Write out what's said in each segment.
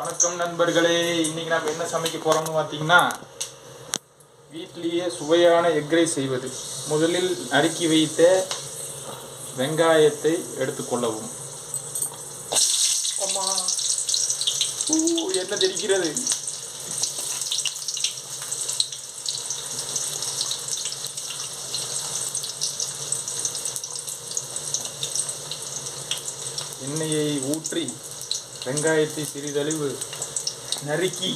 வணக்கம் நண்பர்களே. இன்னைக்கு நம்ம என்ன சமைக்க போறோம்னு பார்த்தீங்கன்னா வீட்டிலேயே சுவையான எக் ரைஸ் செய்வது. முதலில் நறுக்கி வைத்த வெங்காயத்தை எடுத்துக்கொள்ளவும் அம்மா. என்ன தெரிக்கிறது எண்ணெயை ஊற்றி வெங்காயத்தை சிறிதளவு நறுக்கி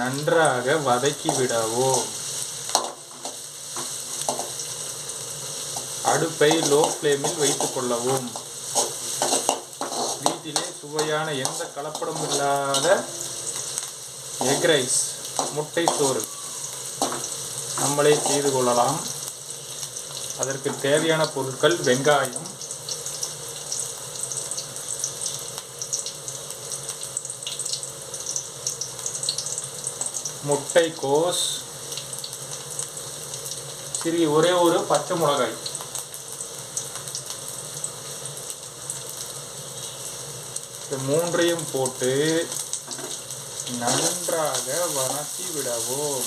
நன்றாக வதக்கி விடவும். அடுப்பை லோ ஃப்ளேமில் வைத்துக் கொள்ளவும். வீட்டிலே சுவையான எந்த கலப்படமும் இல்லாத எக் ரைஸ் முட்டை சோறு நம்மளே செய்து கொள்ளலாம். அதற்கு தேவையான பொருட்கள் வெங்காயம் முட்டைக்கோஸ் சிறிய ஒரே ஒரு பச்சை மிளகாய். மூன்றையும் போட்டு நன்றாக வணக்கி விடவும்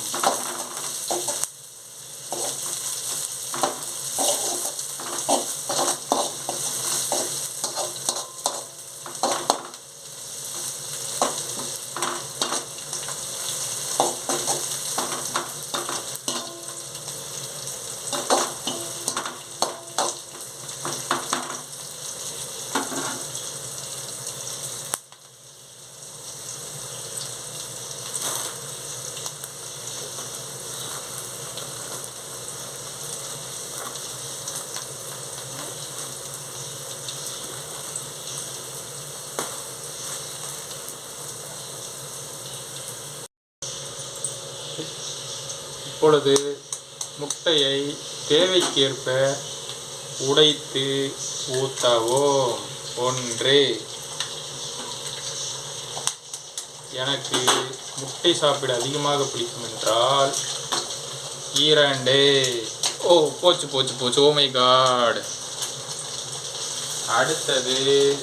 இப்பொழுது முட்டையை தேவைக்கேற்ப உடைத்து ஊற்றவும் ஒன்று. எனக்கு முட்டை சாப்பிட அதிகமாக பிடிக்கும் என்றால் இரண்டு. ஓ போச்சு போச்சு போச்சு. Oh ஓமை காடு அடுத்தது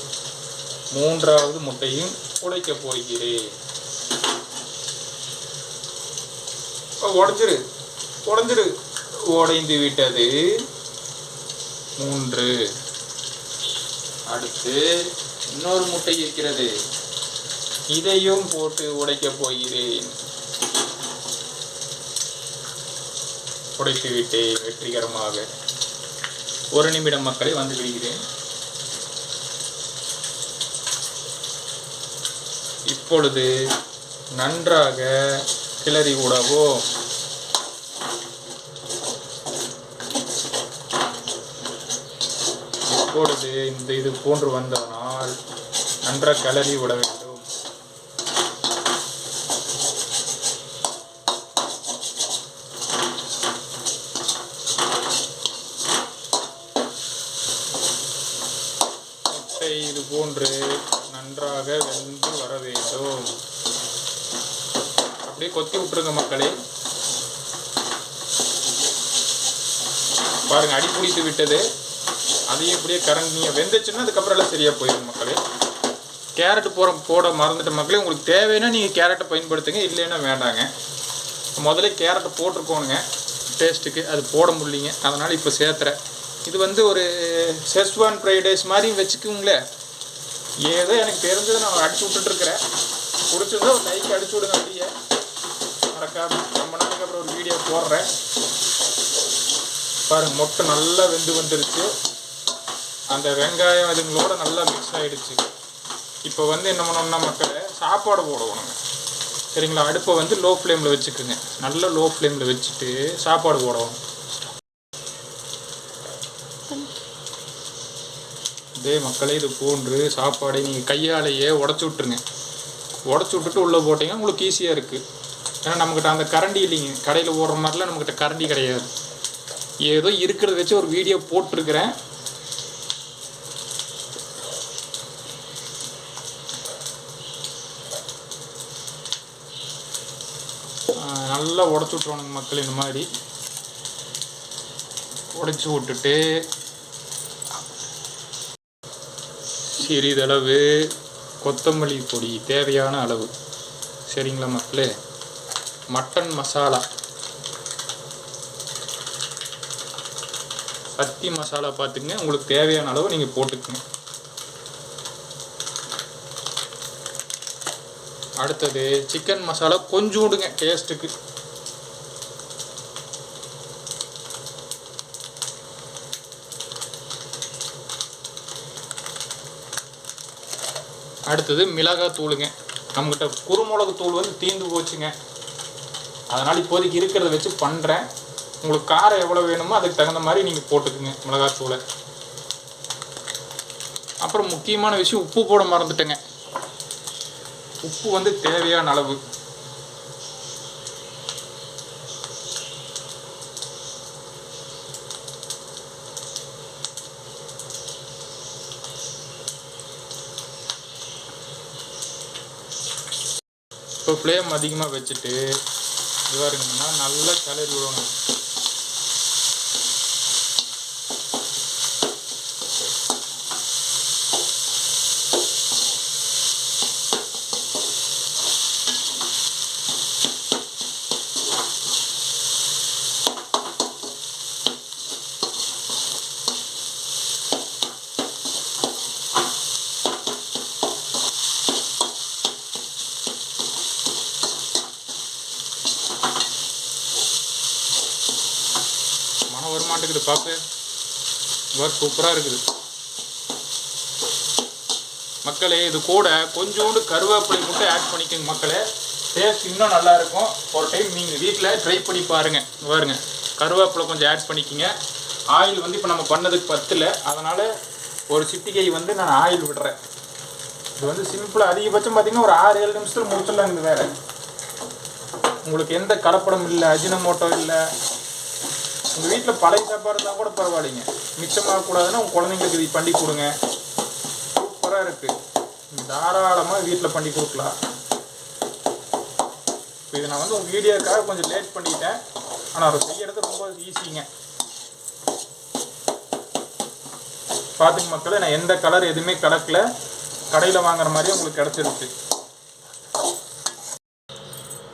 மூன்றாவது முட்டையும் உடைக்கப் போகிறேன். உடஞ்சிரு உடஞ்சிரு உடைந்து விட்டது. மூன்று. அடுத்து இன்னொரு முட்டை இருக்கிறது. இதையும் போட்டு உடைக்கப் போகிறேன். உடைத்து விட்டேன் வெற்றிகரமாக. ஒரு நிமிடம் மக்களை வந்து விடுகிறேன். இப்பொழுது நன்றாக கிளறி விடவும் இப்பொழுது இந்த இது போன்று வந்ததனால் நன்றாக கிளறி விட வேண்டும். முட்டை இது போன்று நன்றாக வெந்து வர வேண்டும். அப்படியே கொத்தி விட்டுருங்க மக்களே. பாருங்க அடி பிடித்து விட்டது. அதையும் இப்படியே கரண்டிங்க வெந்துச்சுன்னா அதுக்கப்புறம் எல்லாம் சரியாக போயிடும் மக்களே. கேரட் போகிற போட மறந்துட்ட மக்களே. உங்களுக்கு தேவைன்னா நீங்கள் கேரட்டை பயன்படுத்துங்க இல்லைன்னா வேண்டாங்க. முதல்ல கேரட்டை போட்டிருக்கோனுங்க. டேஸ்ட்டுக்கு அது போட முடியலைங்க. அதனால் இப்போ சேர்த்துறேன். இது வந்து ஒரு செஸ்வான் ஃப்ரைட் ரைஸ் மாதிரி வச்சுக்கோங்களேன் ஏதோ எனக்கு தெரிஞ்சதை நான் அடிச்சு விட்டுட்டுருக்குறேன். பிடிச்சிருந்தா ஒரு லைக் அடிச்சு விடுங்க அப்படியே. மறக்காம ரொம்ப நாளைக்கு அப்புறம் ஒரு வீடியோ போடுறேன். பாருங்க மொட்டை நல்லா வெந்து வந்துருச்சு. அந்த வெங்காயம் இதுங்களோட நல்லா மிக்ஸ் ஆகிடுச்சு இப்போ வந்து என்ன பண்ணோம்னா மக்களை சாப்பாடு போடணுங்க சரிங்களா? அடுப்பை வந்து லோ ஃப்ளேமில் வச்சுக்குங்க. நல்ல லோ ஃப்ளேமில் வச்சுட்டு சாப்பாடு போடணும். இதே மக்களே இது போன்று சாப்பாடை நீங்கள் கையாலேயே உடச்சி விட்ருங்க உடச்சி விட்டுட்டு உள்ளே போட்டிங்கன்னா உங்களுக்கு ஈஸியாக இருக்குது ஏன்னா நம்மக்கிட்ட அந்த கரண்டி இல்லைங்க. கடையில் ஓடுற மாதிரிலாம் நம்மக்கிட்ட கரண்டி கிடையாது. ஏதோ இருக்கிறத வச்சு ஒரு வீடியோ போட்டிருக்கிறேன். நல்லா உடச்சி விட்ருவானுங்க மக்கள் இந்த மாதிரி. உடைச்சி விட்டுட்டு. சிறிதளவு கொத்தமல்லி பொடி தேவையான அளவு. சரிங்களா மக்களே? மட்டன் மசாலா. சக்தி மசாலா பார்த்துங்க உங்களுக்கு தேவையான அளவு நீங்கள் போட்டுக்குங்க. அடுத்தது சிக்கன் மசாலா கொஞ்சோண்டுங்க டேஸ்ட்டுக்கு அடுத்தது மிளகாய் தூளுங்க. நம்மக்கிட்ட குருமிளகு தூள் வந்து தீந்து போச்சுங்க. அதனால் இப்போதைக்கு இருக்கிறத வச்சு பண்ணுறேன் உங்களுக்கு காரம் எவ்வளோ வேணுமோ அதுக்கு தகுந்த மாதிரி நீங்கள் போட்டுக்குங்க மிளகாய் தூளை. அப்புறம் முக்கியமான விஷயம் உப்பு போட மறந்துட்டேங்க. உப்பு வந்து தேவையான அளவு. இப்போ ஃப்ளேம் அதிகமாக வச்சுட்டு இதுவாக இருக்குங்கன்னா நல்லா கிளறி விடணும். வர மாட்டேங்குது பார்த்து பார் சூப்பராக இருக்குது. மக்களே இது கூட கொஞ்சோண்டு கருவேப்பிலை மட்டும் ஆட் பண்ணிக்கோங்க மக்களே. டேஸ்ட் இன்னும் நல்லா இருக்கும். ஒரு டைம் நீங்கள் வீட்டில் ட்ரை பண்ணி பாருங்கள் பாருங்க. கருவேப்பிலை கொஞ்சம் ஆட் பண்ணிக்கோங்க. ஆயில் வந்து இப்போ நம்ம பண்ணதுக்கு பத்தில் அதனால் ஒரு சிட்டிகை வந்து நான் ஆயில் விடுறேன். இது வந்து சிம்பிளாக அதிகபட்சம் பார்த்திங்கன்னா ஒரு ஆறு ஏழு நிமிஷத்தில் முடிச்சிடலாம் இந்த வேலை. உங்களுக்கு எந்த கலப்படம் இல்லை அஜினமோட்டோ இல்லை உங்கள் வீட்டில் பழைய சாப்பாடு இருந்தால் கூட பரவாயில்லைங்க. மிச்சமாக கூடாதுன்னா உங்கள் குழந்தைங்களுக்கு இது பண்ணி கொடுங்க. சூப்பராக இருக்குது நீங்கள் தாராளமாக வீட்டில் பண்ணி கொடுக்கலாம். இப்போ இதை நான் வந்து உங்கள் வீடியோக்காக கொஞ்சம் லேட் பண்ணிட்டேன். ஆனால் அதை செய்யறது ரொம்ப ஈஸிங்க. பார்த்துங்க மக்களே நான் எந்த கலர் எதுவுமே கலக்கல. கடையில் வாங்குற மாதிரியே உங்களுக்கு கிடச்சிருக்கு.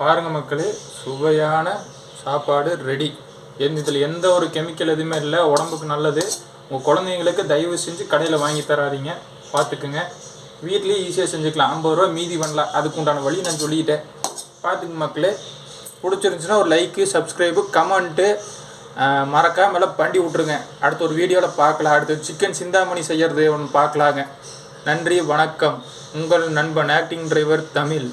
பாருங்கள் மக்களே சுவையான சாப்பாடு ரெடி. எந்த இதில் எந்த ஒரு கெமிக்கல் எதுவுமே இல்லை. உடம்புக்கு நல்லது. உங்கள் குழந்தைங்களுக்கு தயவு செஞ்சு கடையில் வாங்கி தராதீங்க. பார்த்துக்குங்க. வீட்லேயே ஈஸியாக செஞ்சுக்கலாம். ஐம்பது ரூபா மீதி பண்ணலாம். அதுக்கு உண்டான வழி நான் சொல்லிட்டேன். பார்த்துங்க மக்களே. பிடிச்சிருந்துச்சுன்னா ஒரு லைக்கு சப்ஸ்கிரைபு கமெண்ட்டு மறக்காம எல்லாம் பண்ணி விட்ருங்க அடுத்த ஒரு வீடியோவில் பார்க்கலாம். அடுத்து சிக்கன் சிந்தாமணி செய்கிறது ஒன்று பார்க்கலாங்க. நன்றி வணக்கம். உங்கள் நண்பன் ஆக்டிங் டிரைவர் தமிழ்.